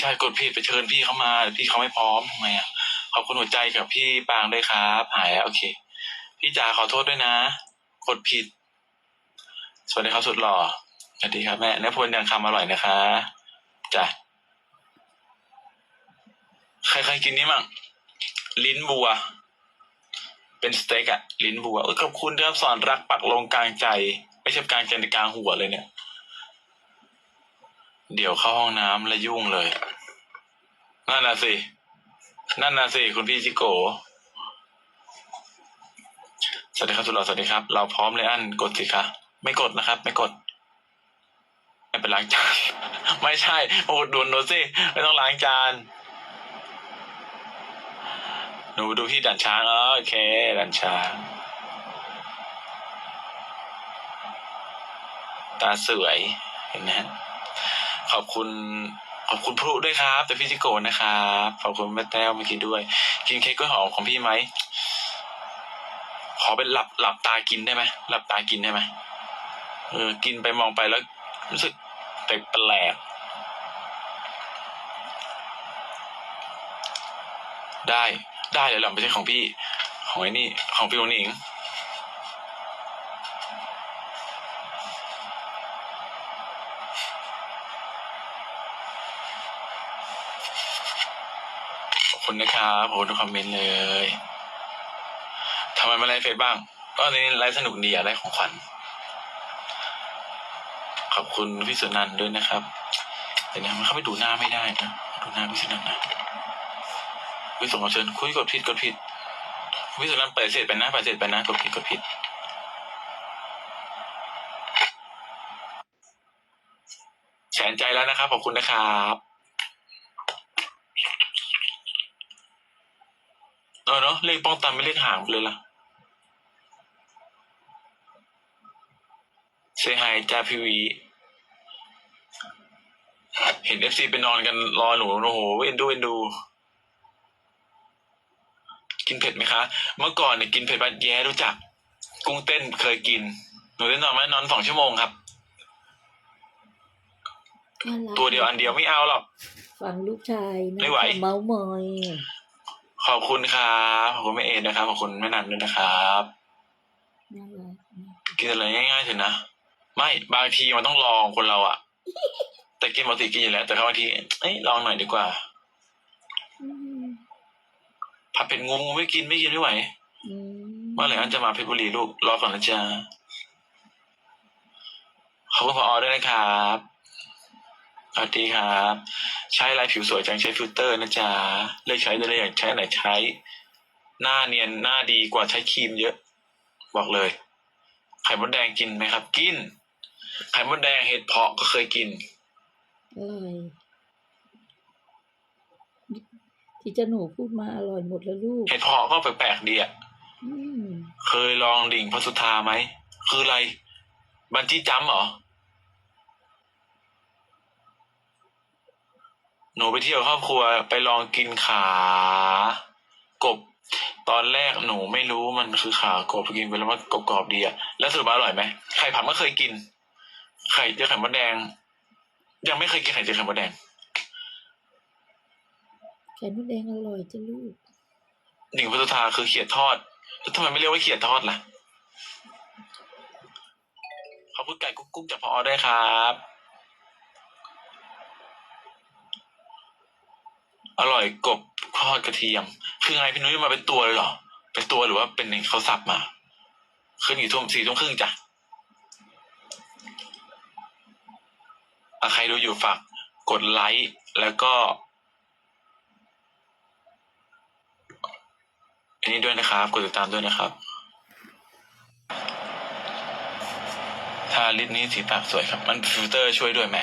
ใช่กดผิดไปเชิญพี่เขามาพี่เขาไม่พร้อมทำไมอะขอบคุณหัวใจกับพี่ปางด้วยครับ หายแล้วโอเค พี่จ๋าขอโทษด้วยนะ กดผิด สวัสดีครับสุดหล่อสวัสดีครับแม่เนื้อพลยังคำอร่อยนะคะจ้ะใครเคยกินนี่มั่งลิ้นบัว เป็นสเต็กอะลิ้นบัวเออขอบคุณที่ครับสอนรักปักลงกลางใจ ไม่ใช่กลางใจในกลางหัวเลยเนี่ย เดี๋ยวเข้าห้องน้ำแล้วยุ่งเลย นั่นน่ะสิ นั่นน่ะสิคุณพี่จิโก สวัสดีครับสุดหล่อสวัสดีครับ เราพร้อมเลยอันกดสิคะไม่กดนะครับ ไม่กดไม่เป็นล้างจาน ไม่ใช่ โอ้ดูหนูสิไม่ต้องล้างจานหนูดูที่ด่านช้างเออโอเคด่านช้าง ตาสวยเห็นไหม ขอบคุณขอบคุณพรุด้วยครับแต่พี่จิโกนะครับขอบคุณแม่แต้วเมื่อกี้ด้วย กินเค้กกล้วยหอมของพี่ไหมขอเป็นหลับหลับตากินได้ไหมหลับตากินได้ไหมเออกินไปมองไปแล้วรู้สึกแปลกได้ได้เลยหรอไม่ใช่ของพี่ ของไอ้นี่ของพี่หนิง ขอบคุณนะครับขอบคุณทุกคอมเมนต์เลยทำไมมาไลฟ์เฟซบ้าง ก็ในนี้ไลฟ์สนุกดีอะได้ของขวัญ ขอบคุณพี่สุนันด้วยนะครับแต่เนี่ยมันเข้าไปดูหน้าไม่ได้นะ ดูหน้าพี่สุนันนะพี่ส่งมาเชิญคุยกดผิดกดผิดพี่สุนันเปิดเสร็จไปนะเปิดเสร็จไปนะกดผิดกดผิดแสนใจแล้วนะครับขอบคุณนะครับ ออเนาะเลขป้องตันไม่เลขห่างไปเลยล่ะเซฮายจ้าพี่วีเห็นเอฟซีไปนอนกันรอหนูโอ้โหเอ็นดูเอ็นดู กินเผ็ดไหมคะ เมื่อก่อนเนี่ยกินเผ็ดบัดแย้รู้จัก กุ้งเต้นเคยกิน หนูได้นอนไหมนอนสองชั่วโมงครับ น่ารักตัวเดียวอันเดียวไม่เอาหรอก ฟังลูกชายนะไม่ไหว เมาส์มอย ขอบคุณครับขอบคุณแม่เอ็นนะครับขอบคุณแม่นันด้วยนะครับน่ารักนะกินอะไรง่ายๆเถอะนะไม่บางทีมันต้องลองคนเราอะแต่กินปกติกินอยู่แล้ว แต่บางทีเอ้ยลองหน่อยดีกว่าอืมผัดเผ็ดงูงูไม่กินไม่กินไม่ไหวอืมเมื่อไหร่อันจะมาเพชรบุรีลูกรอก่อนนะจ๊ะขอบคุณพออด้วยนะครับ สวัสดีครับ ใช้ลายผิวสวยจังใช้ฟิลเตอร์นะจ๊ะเลือกใช้ได้เลยอยากใช้ไหนใช้ หน้าเนียนหน้าดีกว่าใช้ครีมเยอะ บอกเลย ไข่มดแดงกินไหมครับ กิน ไข่มดแดงเห็ดเพาะก็เคยกินอร่อยที่เจ้าหนูพูดมาอร่อยหมดแล้วลูกเห็ดเพาะก็แปลกๆดีอะอืมเคยลองดิ่งพระสุธาไหม คืออะไร บันจี้จัมป์เหรอ หนูไปเที่ยวครอบครัวไปลองกินขากบ ตอนแรกหนูไม่รู้มันคือขากบกินไปแล้วมันกรอบๆดีอะแล้วสรุปว่าอร่อยไหมไข่ผัดก็เคยกิน ไข่เจียวไข่มดแดง ยังไม่เคยกินไข่เจียวไข่มดแดง ไข่มดแดงอร่อยจ้ะลูกดิ่งพระสุธาคือเขียดทอดแล้วทำไมไม่เรียกว่าเขียดทอดล่ะขอบคุณไก่กุ๊กกุ๊กจากพอได้ครับ อร่อยกบทอดกระเทียม คือไงพี่นุ้ยมาเป็นตัวเลยเหรอ เป็นตัวหรือว่าเป็นหนึ่งเขาสับมาขึ้นอยู่ทุ่มสี่ทุ่มครึ่งจ้ะอะใครดูอยู่ฝากกดไลค์แล้วก็ อันนี้ด้วยนะครับ กดติดตามด้วยนะครับทาลิปนี้สีปากสวยครับ มันฟิลเตอร์ช่วยด้วยแม่